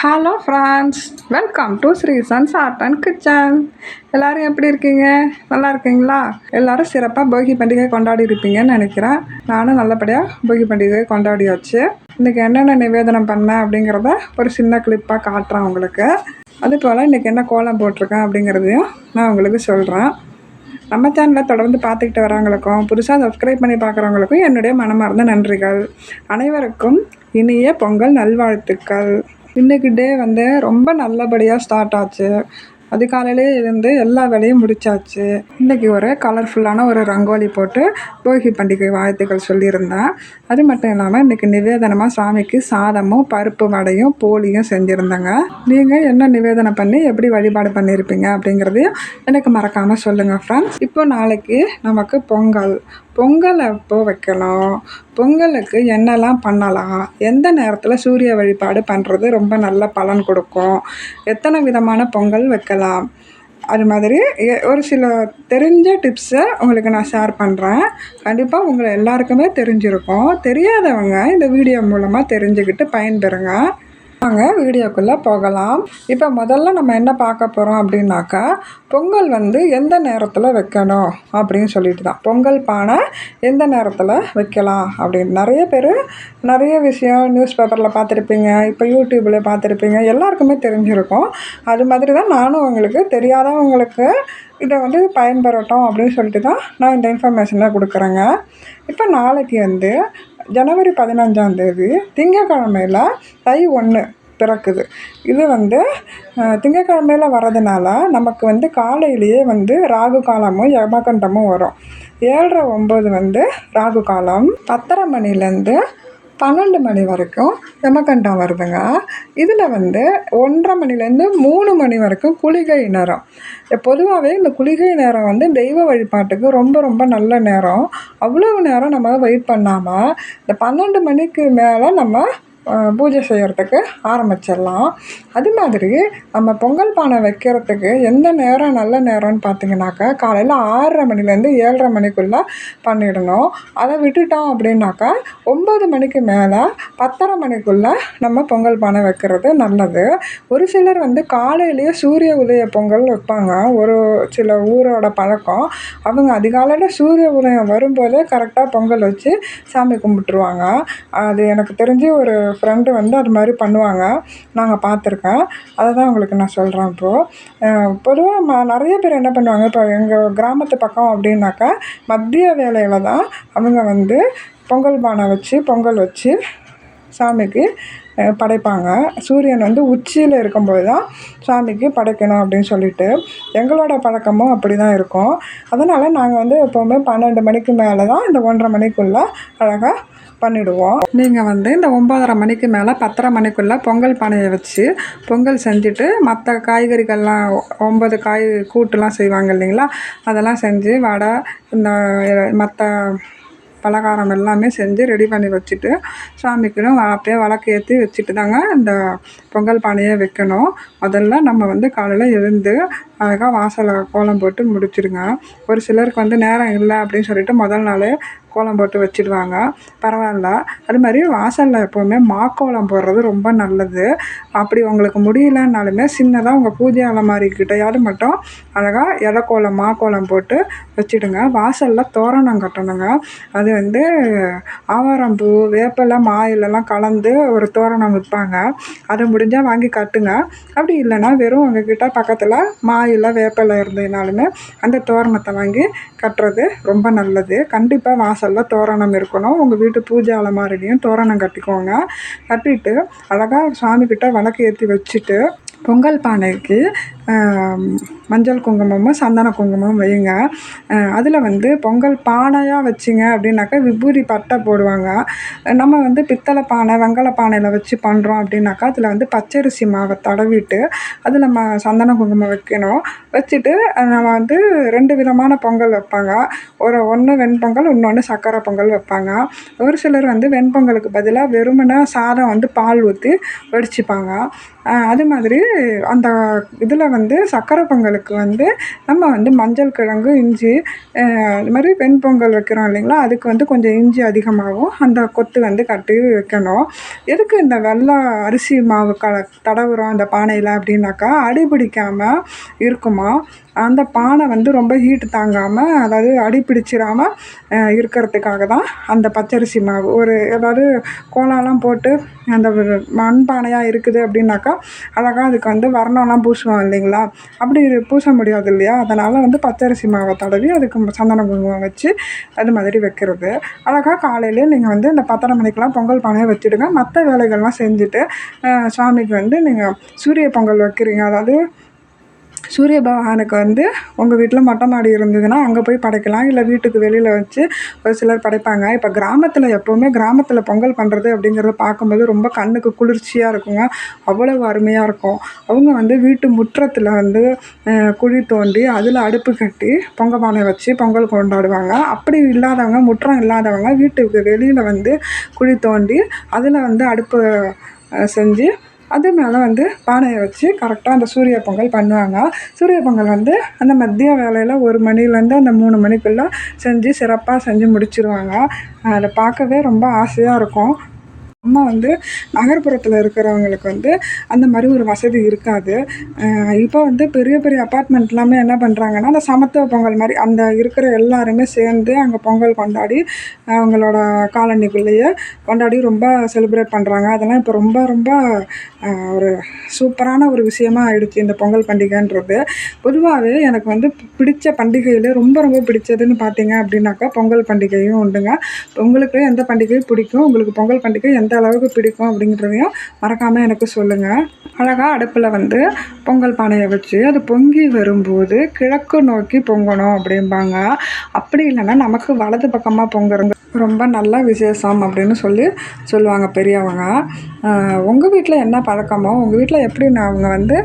Hello friends welcome to Sri sons art and kitchen எல்லோரும் எப்படி இருக்கீங்க? நல்லா இருக்கீங்களா? எல்லோரும் சிறப்பாக போகி பண்டிகை கொண்டாடி இருப்பீங்கன்னு நினைக்கிறேன். நானும் நல்லபடியாக போகி பண்டிகை கொண்டாடியாச்சு. இன்றைக்கி என்னென்ன நிவேதனம் பண்ணேன் அப்படிங்கிறத ஒரு சின்ன கிளிப்பாக காட்டுறேன் உங்களுக்கு. அது போல் இன்றைக்கி என்ன கோலம் போட்டிருக்கேன் அப்படிங்கிறதையும் நான் உங்களுக்கு சொல்கிறேன் நம்ம சேனலை தொடர்ந்து பார்த்துக்கிட்டு வரவங்களுக்கும் புதுசாக சப்ஸ்கிரைப் பண்ணி பார்க்குறவங்களுக்கும் என்னுடைய மனமார்ந்த நன்றிகள். அனைவருக்கும் இனிய பொங்கல் நல்வாழ்த்துக்கள். இன்றைக்கு டே வந்து ரொம்ப நல்லபடியாக ஸ்டார்ட் ஆச்சு. அதிகாலையிலே இருந்து எல்லா வேலையும் முடிச்சாச்சு. இன்றைக்கி ஒரு கலர்ஃபுல்லான ஒரு ரங்கோலி போட்டு போகி பண்டிகை வாழ்த்துக்கள் சொல்லியிருந்தேன். அது மட்டும் இல்லாமல் இன்றைக்கி நிவேதனமாக சாமிக்கு சாதமும் பருப்பு வடையும் போலியும் செஞ்சுருந்தேங்க. நீங்கள் என்ன நிவேதனம் பண்ணி எப்படி வழிபாடு பண்ணியிருப்பீங்க அப்படிங்கிறதையும் எனக்கு மறக்காமல் சொல்லுங்கள் ஃப்ரெண்ட்ஸ் இப்போ நாளைக்கு நமக்கு பொங்கல். பொங்கல் எப்போ வைக்கலாம்? பொங்கலுக்கு என்னெல்லாம் பண்ணலாம்? எந்த நேரத்தில் சூரிய வழிபாடு பண்ணுறது ரொம்ப நல்ல பலன் கொடுக்கும்? எத்தனை விதமான பொங்கல் வைக்கலாம்? அது மாதிரி ஒரு சில தெரிஞ்ச டிப்ஸை உங்களுக்கு நான் ஷேர் பண்ணுறேன் கண்டிப்பாக உங்களை எல்லாருக்குமே தெரிஞ்சிருக்கும். தெரியாதவங்க இந்த வீடியோ மூலமாக தெரிஞ்சுக்கிட்டு பயன்பெறுங்க. வாங்க வீடியோக்குள்ளே போகலாம். இப்போ முதல்ல நம்ம என்ன பார்க்க போகிறோம் அப்படின்னாக்கா பொங்கல் வந்து எந்த நேரத்தில் வைக்கணும் அப்படின்னு சொல்லிட்டு தான். பொங்கல் பானை எந்த நேரத்தில் வைக்கலாம் அப்படின்னு. நிறைய பேர் நிறைய விஷயம் நியூஸ் பேப்பரில் பார்த்துருப்பீங்க இப்போ யூடியூப்பில் பார்த்துருப்பீங்க எல்லாருக்குமே தெரிஞ்சிருக்கும். அது மாதிரி தான் நானும் உங்களுக்கு தெரியாதவங்களுக்கு இதை வந்து பயன்பெறட்டும் அப்படின்னு சொல்லிட்டு தான் நான் இந்த இன்ஃபர்மேஷனை கொடுக்குறேங்க. இப்போ நாளைக்கு வந்து ஜனவரி பதினஞ்சாந்தேதி திங்கக்கிழமையில் தை ஒன்று பிறக்குது. இது வந்து திங்கக்கிழமையில் வர்றதுனால நமக்கு வந்து காலையிலேயே வந்து ராகு காலமும் யமகண்டமும் வரும். ஏழரை ஒம்பது வந்து ராகு காலம். பத்தரை மணிலேருந்து பன்னெண்டு மணி வரைக்கும் யமகண்டம் வருதுங்க. இதில் வந்து ஒன்றரை மணிலேருந்து மூணு மணி வரைக்கும் குளிகை நேரம். பொதுவாகவே இந்த குளிகை நேரம் வந்து தெய்வ வழிபாட்டுக்கு ரொம்ப ரொம்ப நல்ல நேரம். அவ்வளவு நேரம் நம்ம வெயிட் பண்ணாமல் இந்த பன்னெண்டு மணிக்கு மேலே நம்ம பூஜை செய்கிறதுக்கு ஆரம்பிச்சிடலாம். அது மாதிரி நம்ம பொங்கல் பானை வைக்கிறதுக்கு எந்த நேரம் நல்ல நேரம்னு பார்த்தீங்கன்னாக்கா காலையில் ஆறரை மணிலேருந்து ஏழரை மணிக்குள்ளே பண்ணிடணும். அதை விட்டுட்டோம் அப்படின்னாக்கா ஒம்பது மணிக்கு மேலே பத்தரை மணிக்குள்ளே நம்ம பொங்கல் பானை வைக்கிறது நல்லது. ஒரு சிலர் வந்து காலையிலேயே சூரிய உதய பொங்கல் வைப்பாங்க. ஒரு சில ஊரோட பழக்கம். அவங்க அதிகாலையில் சூரிய உதயம் வரும்போதே கரெக்டாக பொங்கல் வச்சு சாமி கும்பிட்டுருவாங்க. அது எனக்கு தெரிஞ்சு ஒரு ஃப்ரெண்டு வந்து அது மாதிரி பண்ணுவாங்க. நாங்கள் பார்த்துருக்கேன். அதை தான் உங்களுக்கு நான் சொல்கிறேன் இப்போது பொதுவாக ம நிறைய பேர் என்ன பண்ணுவாங்க? இப்போ எங்கள் கிராமத்து பக்கம் அப்படின்னாக்கா மதிய வேலையில் தான் அவங்க வந்து பொங்கல் பானை வச்சு பொங்கல் வச்சு சாமிக்கு படைப்பாங்க. சூரியன் வந்து உச்சியில் இருக்கும்போது தான் சாமிக்கு படைக்கணும் அப்படின்னு சொல்லிட்டு எங்களோட பழக்கமும் அப்படி தான் இருக்கும். அதனால் நாங்கள் வந்து எப்போவுமே பன்னெண்டு மணிக்கு மேலே தான் இந்த ஒன்றரை மணிக்குள்ளே அழகாக பண்ணிவிடுவோம் நீங்கள் வந்து இந்த ஒம்பதரை மணிக்கு மேலே பத்தரை மணிக்குள்ளே பொங்கல் பானையை வச்சு பொங்கல் செஞ்சுட்டு மற்ற காய்கறிகள்லாம் ஒம்பது காய் கூட்டுலாம் செய்வாங்க இல்லைங்களா? அதெல்லாம் செஞ்சு வடை இந்த மற்ற பலகாரம் எல்லாமே செஞ்சு ரெடி பண்ணி வச்சுட்டு சாமிக்குன்னு அப்படியே விளக்கு ஏற்றி வச்சுட்டு தாங்க இந்த பொங்கல் பானையை வைக்கணும். முதல்ல நம்ம வந்து காலையில் எழுந்து அழகாக வாசலில் கோலம் போட்டு முடிச்சிடுங்க ஒரு சிலருக்கு வந்து நேரம் இல்லை அப்படின்னு சொல்லிட்டு முதல் நாள் கோலம் போட்டு வச்சிடுவாங்க பரவாயில்ல. அது மாதிரி வாசலில் எப்போவுமே மாக்கோலம் போடுறது ரொம்ப நல்லது. அப்படி உங்களுக்கு முடியலன்னாலுமே சின்னதாக உங்கள் பூஜை அலமாரி கிட்டையாவது மட்டும் அழகாக இலக்கோலம் மாக்கோலம் போட்டு வச்சுடுங்க. வாசலில் தோரணம் கட்டணுங்க. அது வந்து ஆவாரம்பூ வேப்பிலை மாயிலெல்லாம் கலந்து ஒரு தோரணம் விற்பாங்க அதை முடிஞ்சால் வாங்கி கட்டுங்க. அப்படி இல்லைன்னா வெறும் உங்ககிட்ட பக்கத்தில் மாயில வேப்பிலை இருந்ததுனாலுமே அந்த தோரணத்தை வாங்கி கட்டுறது ரொம்ப நல்லது. கண்டிப்பாக வாசலில் தோரணம் இருக்கணும். உங்கள் வீட்டு பூஜை அலமாரிலையும் தோரணம் கட்டிக்கோங்க. கட்டிட்டு அழகாக சாமிக்கிட்ட விளக்கு ஏற்றி வச்சுட்டு பொங்கல் பானைக்கு மஞ்சள் குங்குமமும் சந்தன குங்குமமும் வையுங்க. அதில் வந்து பொங்கல் பானையாக வச்சிங்க அப்படின்னாக்கா விபூதி பட்டை போடுவாங்க. நம்ம வந்து பித்தளை பானை வெங்கல பானையில் வச்சு பண்ணுறோம் அப்படின்னாக்கா அதில் வந்து பச்சரிசி மாவை தடவிட்டு அதில் நம்ம சந்தன குங்குமம் வைக்கணும். வச்சுட்டு நம்ம வந்து ரெண்டு விதமான பொங்கல் வைப்பாங்க. ஒரு ஒன்று வெண்பொங்கல் இன்னொன்று சக்கரை பொங்கல் வைப்பாங்க. ஒரு சிலர் வந்து வெண்பொங்கலுக்கு பதிலாக வெறுமனே சாதம் வந்து பால் ஊற்றி வடிச்சுப்பாங்க. அது மாதிரி அந்த இதில் வந்து வந்து சக்கரை பொங்கலுக்கு வந்து நம்ம வந்து மஞ்சள் கிழங்கு இஞ்சி இது மாதிரி வெண்பொங்கல் வைக்கிறோம் இல்லைங்களா? அதுக்கு வந்து கொஞ்சம் இஞ்சி அதிகமாகவும் அந்த கொத்து வந்து கட்டி வைக்கணும். எதுக்கு இந்த வெள்ளை அரிசி மாவு க தடவுறோம் அந்த பானையில் அப்படின்னாக்கா அடி பிடிக்காமல் இருக்குமா? அந்த பானை வந்து ரொம்ப ஹீட்டு தாங்காமல் அதாவது அடி பிடிச்சிடாம இருக்கிறதுக்காக தான் அந்த பச்சரிசி மாவு. ஒரு ஏதாவது கோலாலாம் போட்டு அந்த மண் பானையாக இருக்குது அப்படின்னாக்கா அழகாக அதுக்கு வந்து வர்ணம்லாம் பூசுவோம் இல்லைங்களா? அப்படி பூச முடியாது இல்லையா? அதனால் வந்து பச்சரிசி மாவை தடவி அதுக்கு சந்தன குங்குமம் வச்சு அது மாதிரி வைக்கிறது. அழகாக காலையிலே நீங்கள் வந்து இந்த பத்தரை மணிக்கெலாம் பொங்கல் பானையை வச்சுடுங்க. மற்ற வேலைகள்லாம் செஞ்சுட்டு சாமிக்கு வந்து நீங்கள் சூரிய பொங்கல் வைக்கிறீங்க. அதாவது சூரிய பகவானுக்கு வந்து உங்கள் வீட்டில் மொட்டை மாடி இருந்ததுன்னா அங்கே போய் படைக்கலாம். இல்லை வீட்டுக்கு வெளியில் வச்சு ஒரு சிலர் படைப்பாங்க. இப்போ கிராமத்தில் எப்போவுமே கிராமத்தில் பொங்கல் பண்ணுறது அப்படிங்கிறத பார்க்கும்போது ரொம்ப கண்ணுக்கு குளிர்ச்சியாக இருக்குங்க. அவ்வளவு அருமையாக இருக்கும். அவங்க வந்து வீட்டு முற்றத்தில் வந்து குழி தோண்டி அதில் அடுப்பு கட்டி பொங்கல் பானை வச்சு பொங்கல் கொண்டாடுவாங்க. அப்படி இல்லாதவங்க முற்றம் இல்லாதவங்க வீட்டுக்கு வெளியில் வந்து குழி தோண்டி அதில் வந்து அடுப்பு செஞ்சு அது மேலே வந்து பானையை வச்சு கரெக்டாக அந்த சூரிய பொங்கல் பண்ணுவாங்க. சூரிய பொங்கல் வந்து அந்த மதிய வேலையில் ஒரு மணிலேருந்து அந்த மூணு மணிக்குள்ளே செஞ்சு சிறப்பாக செஞ்சு முடிச்சிடுவாங்க அதை பார்க்கவே ரொம்ப ஆசையாக இருக்கும். அம்மா வந்து நகர்ப்புறத்தில் இருக்கிறவங்களுக்கு வந்து அந்த மாதிரி ஒரு வசதி இருக்காது. இப்போ வந்து பெரிய பெரிய அப்பார்ட்மெண்ட் எல்லாமே என்ன பண்ணுறாங்கன்னா அந்த சமத்துவ பொங்கல் மாதிரி அந்த இருக்கிற எல்லாருமே சேர்ந்து அங்கே பொங்கல் கொண்டாடி அவங்களோட காலனிக்குள்ளேயே கொண்டாடி ரொம்ப செலிப்ரேட் பண்ணுறாங்க அதெல்லாம் இப்போ ரொம்ப ரொம்ப ஒரு சூப்பரான ஒரு விஷயமா ஆயிடுச்சு இந்த பொங்கல் பண்டிகைன்றது. பொதுவாகவே எனக்கு வந்து பிடிச்ச பண்டிகையில் ரொம்ப ரொம்ப பிடிச்சதுன்னு பார்த்தீங்க அப்படின்னாக்கா பொங்கல் பண்டிகையும் உண்டுங்க. உங்களுக்கு எந்த பண்டிகை பிடிக்கும்? உங்களுக்கு பொங்கல் பண்டிகை எந்த அளவுக்கு பிடிக்கும் அப்படிங்கிறதையும் மறக்காமல் எனக்கு சொல்லுங்கள் அழகாக அடுப்பில் வந்து பொங்கல் பானையை வச்சு அது பொங்கி வரும்போது கிழக்கு நோக்கி பொங்கணும் அப்படிம்பாங்க. அப்படி இல்லைன்னா நமக்கு வலது பக்கமாக பொங்குறது ரொம்ப நல்ல விசேஷம் அப்படின்னு சொல்லி சொல்லுவாங்க பெரியவங்க. உங்கள் வீட்டில் என்ன பழக்கமோ உங்கள் வீட்டில் எப்படி அவங்க வந்து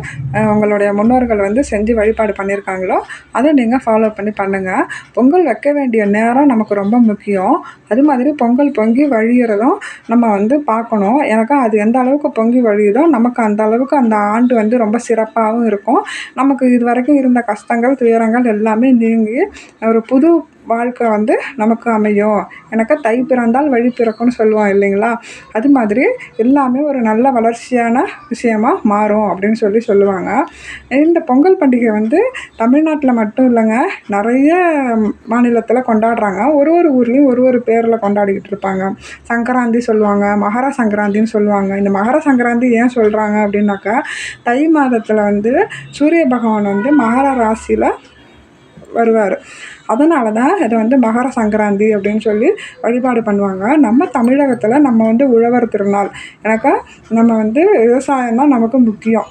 உங்களுடைய முன்னோர்கள் வந்து செஞ்சு வழிபாடு பண்ணியிருக்காங்களோ அதை நீங்கள் ஃபாலோ பண்ணி பண்ணுங்கள் பொங்கல் வைக்க வேண்டிய நேரம் நமக்கு ரொம்ப முக்கியம். அது மாதிரி பொங்கல் பொங்கி வழியிறதும் நம்ம வந்து பார்க்கணும். எனக்கு அது எந்த அளவுக்கு பொங்கி வழியுதோ நமக்கு அந்த அளவுக்கு அந்த ஆண்டு வந்து ரொம்ப சிறப்பாகவும் இருக்கும். நமக்கு இது வரைக்கும் இருந்த கஷ்டங்கள் துயரங்கள் எல்லாமே நீங்கி ஒரு புது வாழ்க்கை வந்து நமக்கு அமையும். எனக்கு தை பிறந்தால் வழி பிறக்கும்னு சொல்லுவோம் இல்லைங்களா? அது மாதிரி எல்லாமே ஒரு நல்ல வளர்ச்சியான விஷயமா மாறும் அப்படின்னு சொல்லி சொல்லுவாங்க. இந்த பொங்கல் பண்டிகை வந்து தமிழ்நாட்டில் மட்டும் இல்லைங்க நிறைய மாநிலத்தில் கொண்டாடுறாங்க. ஒரு ஒரு ஊர்லேயும் ஒரு ஒரு பேரில் கொண்டாடிக்கிட்டு இருப்பாங்க. சங்கராந்தி சொல்லுவாங்க மகர சங்கராந்தின்னு சொல்லுவாங்க. இந்த மகர சங்கராந்தி ஏன் சொல்கிறாங்க அப்படின்னாக்கா தை மாதத்தில் வந்து சூரிய பகவான் வந்து மகர ராசியில் வருவார். அதனால தான் இதை வந்து மகர சங்கராந்தி அப்படின்னு சொல்லி வழிபாடு பண்ணுவாங்க. நம்ம தமிழகத்தில் நம்ம வந்து உழவர் திருநாள். எனக்கா நம்ம வந்து விவசாயம் தான் நமக்கு முக்கியம்.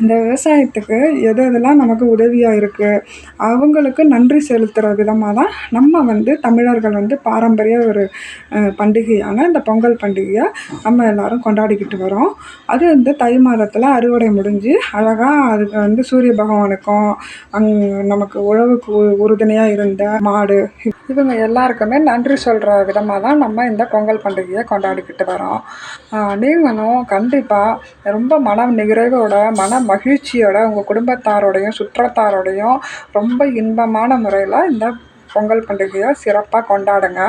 இந்த விவசாயத்துக்கு எது எதெல்லாம் நமக்கு உதவியாக இருக்குது அவங்களுக்கு நன்றி செலுத்துகிற விதமாக தான் நம்ம வந்து தமிழர்கள் வந்து பாரம்பரிய ஒரு பண்டிகையான இந்த பொங்கல் பண்டிகையை நம்ம எல்லோரும் கொண்டாடிக்கிட்டு வரோம். அது வந்து தை மாதத்தில் அறுவடை முடிஞ்சு அழகாக அதுக்கு வந்து சூரிய பகவானுக்கும் அங் நமக்கு உழவுக்கு உறுதுணையாக இருந்த மாடு இவங்க எல்லாருக்குமே நன்றி சொல்கிற விதமாக தான் நம்ம இந்த பொங்கல் பண்டிகையை கொண்டாடிக்கிட்டு வரோம். நீங்களும் கண்டிப்பாக ரொம்ப மன நிறைவோட மன மகிழ்ச்சியோட உங்கள் குடும்பத்தாரோடையும் சுற்றத்தாரோடையும் ரொம்ப இன்பமான முறையில் இந்த பொங்கல் பண்டிகையை சிறப்பாக கொண்டாடுங்க.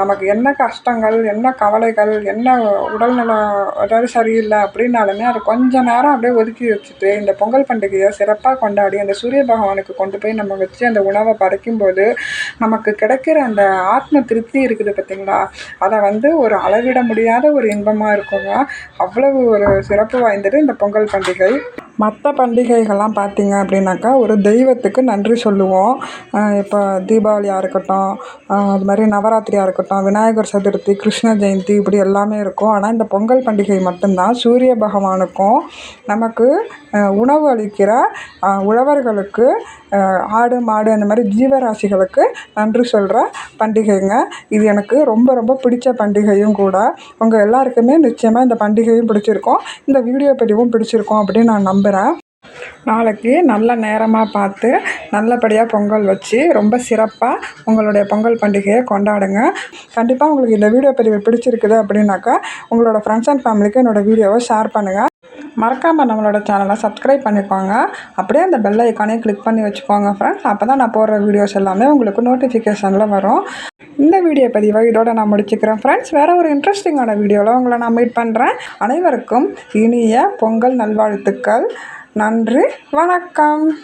நமக்கு என்ன கஷ்டங்கள் என்ன கவலைகள் என்ன உடல்நலம் அதாவது சரியில்லை அப்படின்னாலுமே அது கொஞ்ச நேரம் அப்படியே ஒதுக்கி வச்சுட்டு இந்த பொங்கல் பண்டிகையை சிறப்பாக கொண்டாடி அந்த சூரிய பகவானுக்கு கொண்டு போய் நம்ம வச்சு அந்த உணவை படைக்கும்போது நமக்கு கிடைக்கிற அந்த ஆத்ம திருப்தி இருக்குது பார்த்திங்களா? அதை வந்து ஒரு அளவிட முடியாத ஒரு இன்பமாக இருக்குங்க. அவ்வளவு ஒரு சிறப்பு வாய்ந்தது இந்த பொங்கல் பண்டிகை. மற்ற பண்டிகைகள்லாம் பார்த்திங்க அப்படின்னாக்கா ஒரு தெய்வத்துக்கு நன்றி சொல்லுவோம். இப்போ தீபாவளியாக இருக்கட்டும் அது மாதிரி நவராத்திரியாக இருக்கட்டும் விநாயகர் சதுர்த்தி கிருஷ்ண ஜெயந்தி இப்படி எல்லாமே இருக்கும். ஆனால் இந்த பொங்கல் பண்டிகை மட்டும்தான். சூரிய பகவானுக்கும் நமக்கு உணவு அளிக்கிற உழவர்களுக்கு ஆடு மாடு அந்த மாதிரி ஜீவராசிகளுக்கு நன்றி சொல்கிற பண்டிகைங்க. இது எனக்கு ரொம்ப ரொம்ப பிடிச்ச பண்டிகையும் கூட. உங்கள் எல்லாருக்குமே நிச்சயமாக இந்த பண்டிகையும் பிடிச்சிருக்கும். இந்த வீடியோ பதிவும் பிடிச்சிருக்கும் அப்படின்னு நான் நம்புகிறேன் நாளைக்கு நல்ல நேரமாக பார்த்து நல்லபடியாக பொங்கல் வச்சு ரொம்ப சிறப்பாக உங்களுடைய பொங்கல் பண்டிகையை கொண்டாடுங்க. கண்டிப்பாக உங்களுக்கு இந்த வீடியோ பதிவு பிடிச்சிருக்குது அப்படின்னாக்கா உங்களோட ஃப்ரெண்ட்ஸ் அண்ட் ஃபேமிலிக்கு என்னோடய வீடியோவை ஷேர் பண்ணுங்கள் மறக்காமல் நம்மளோட சேனலை சப்ஸ்கிரைப் பண்ணிக்கோங்க. அப்படியே அந்த பெல் ஐக்கானே கிளிக் பண்ணி வச்சுக்கோங்க ஃப்ரெண்ட்ஸ் அப்போ தான் நான் போடுற வீடியோஸ் எல்லாமே உங்களுக்கு நோட்டிஃபிகேஷனில் வரும். இந்த வீடியோ பதிவை இதோட நான் முடிச்சுக்கிறேன் ஃப்ரெண்ட்ஸ் வேறு ஒரு இன்ட்ரெஸ்டிங்கான வீடியோவில் உங்களை நான் மீட் பண்ணுறேன் அனைவருக்கும் இனிய பொங்கல் நல்வாழ்த்துக்கள். நன்று வணக்கம்.